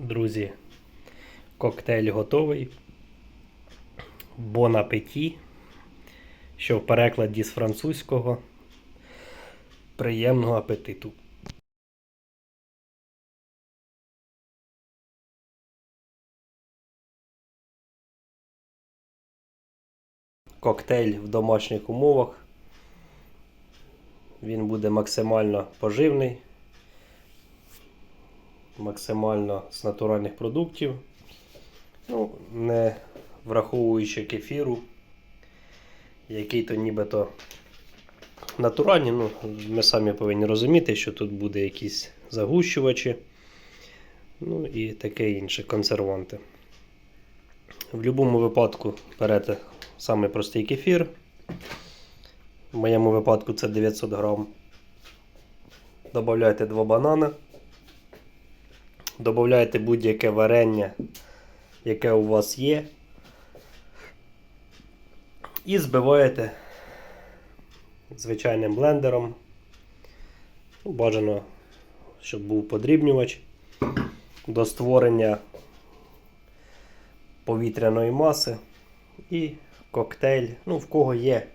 Друзі, коктейль готовий. Бон апеті, що в перекладі з французького. Приємного апетиту. Коктейль в домашніх умовах. Він буде максимально поживний, максимально з натуральних продуктів. Ну, не враховуючи кефіру, який то нібито натуральний. Ну, ми самі повинні розуміти, що тут буде якісь загущувачі, ну і таке інше, консерванти. В будь-якому випадку берете самий простий кефір. В моєму випадку це 900 грам. Добавляйте 2 банани. Добавляйте будь-яке варення, яке у вас є. І збиваєте звичайним блендером. Бажано, щоб був подрібнювач до створення повітряної маси і коктейль. Ну, в кого є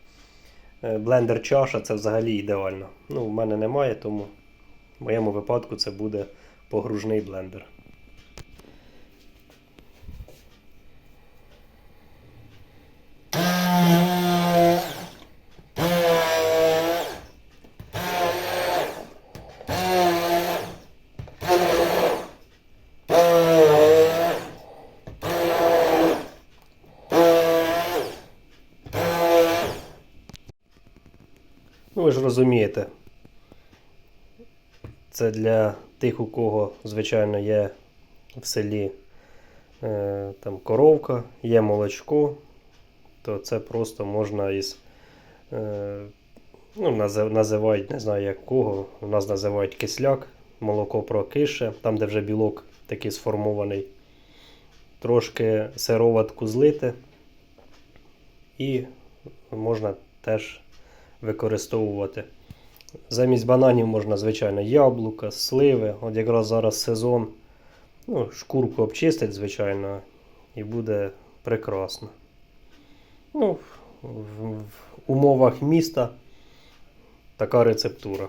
е, блендер чаша, це взагалі ідеально. Ну, в мене немає, тому в моєму випадку це буде погружний блендер. Ну, ви ж розумієте, це для тих, у кого, звичайно, є в селі е, там коровка, є молочко, то це просто можна із. Е, ну, називають, не знаю як кого, у нас називають кисляк, молоко прокише, там, де вже білок такий сформований. Трошки сироватку злити і можна теж використовувати. Замість бананів можна, звичайно, яблука, сливи. От якраз зараз сезон. Ну, шкурку обчистить, звичайно, і буде прекрасно. Ну, в, в умовах міста така рецептура.